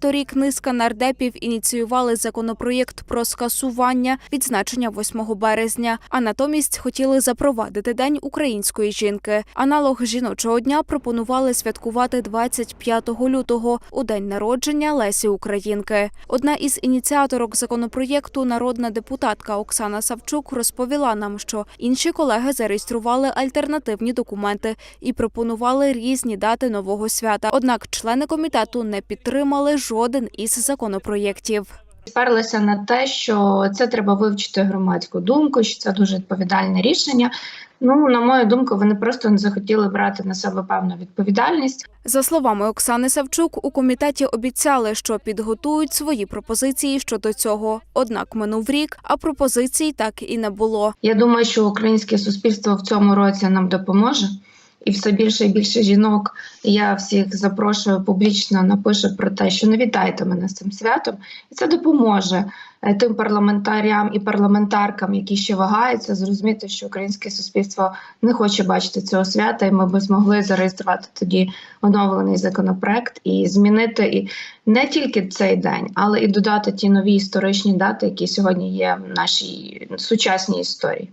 Торік низка нардепів ініціювали законопроєкт про скасування відзначення 8 березня, а натомість хотіли запровадити День української жінки. Аналог жіночого дня пропонували святкувати 25 лютого у день народження Лесі Українки. Одна із ініціаторок законопроєкту, народна депутатка Оксана Савчук, розповіла нам, що інші колеги зареєстрували альтернативні документи і пропонували різні дати нового свята. Однак члени комітету не підтримали жоден із законопроєктів. Сперлися на те, що це треба вивчити громадську думку, що це дуже відповідальне рішення. Ну, на мою думку, вони просто не захотіли брати на себе певну відповідальність. За словами Оксани Савчук, у комітеті обіцяли, що підготують свої пропозиції щодо цього. Однак минув рік, а пропозицій так і не було. Я думаю, що українське суспільство в цьому році нам допоможе. І все більше і більше жінок. Я всіх запрошую публічно напишу про те, що не вітайте мене з цим святом, і це допоможе е, тим парламентарям і парламентаркам, які ще вагаються, зрозуміти, що українське суспільство не хоче бачити цього свята, і ми би змогли зареєструвати тоді оновлений законопроект і змінити і не тільки цей день, але і додати ті нові історичні дати, які сьогодні є в нашій сучасній історії.